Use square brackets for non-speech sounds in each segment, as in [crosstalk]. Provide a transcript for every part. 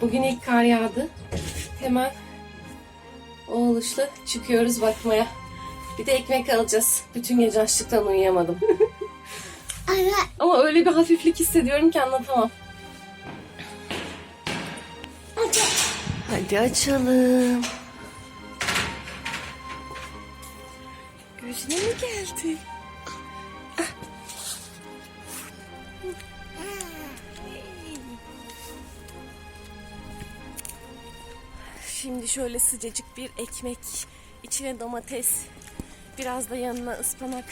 Bugün ilk kar yağdı. Hemen o oluşla çıkıyoruz bakmaya. Bir de ekmek alacağız. Bütün gece açlıktan uyuyamadım. [laughs] Ama öyle bir hafiflik hissediyorum ki anlatamam. Hadi açalım. Gözüne mi geldi? Şimdi şöyle sıcacık bir ekmek, içine domates, biraz da yanına ıspanak.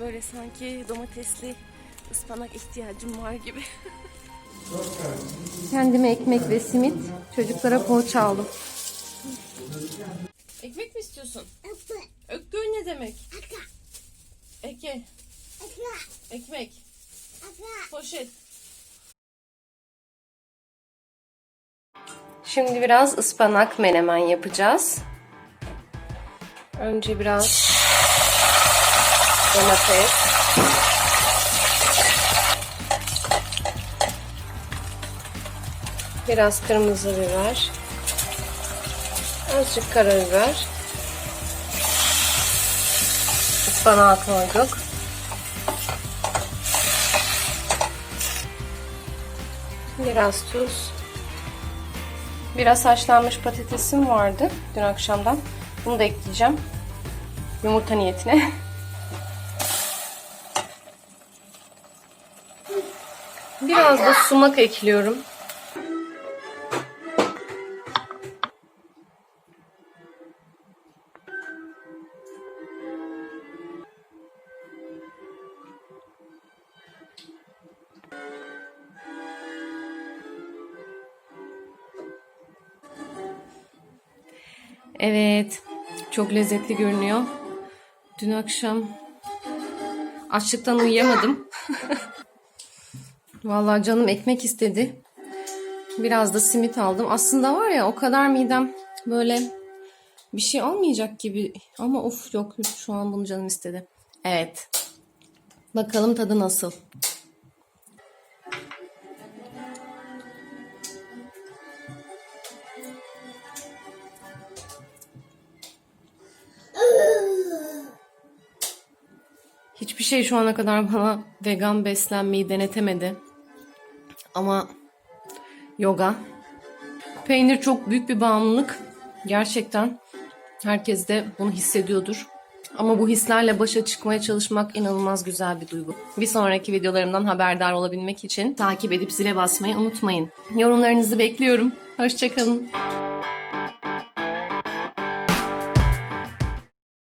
Böyle sanki domatesli ıspanak ihtiyacım var gibi. [laughs] Kendime ekmek ve simit, çocuklara poğaça aldım. Ekmek mi istiyorsun? Ökkü ne demek? Eke, ekmek, poşet. Şimdi biraz ıspanak menemen yapacağız. Önce biraz domates. Biraz kırmızı biber. Azıcık karabiber. Ispanağı koyduk. Biraz tuz. Biraz haşlanmış patatesim vardı dün akşamdan. Bunu da ekleyeceğim. Yumurta niyetine. [laughs] Biraz da sumak ekliyorum. Evet. Çok lezzetli görünüyor. Dün akşam açlıktan uyuyamadım. [laughs] Vallahi canım ekmek istedi. Biraz da simit aldım. Aslında var ya o kadar midem böyle bir şey olmayacak gibi. Ama of yok şu an bunu canım istedi. Evet. Bakalım tadı nasıl. Hiçbir şey şu ana kadar bana vegan beslenmeyi denetemedi. Ama yoga. Peynir çok büyük bir bağımlılık. Gerçekten herkes de bunu hissediyordur. Ama bu hislerle başa çıkmaya çalışmak inanılmaz güzel bir duygu. Bir sonraki videolarımdan haberdar olabilmek için takip edip zile basmayı unutmayın. Yorumlarınızı bekliyorum. Hoşçakalın.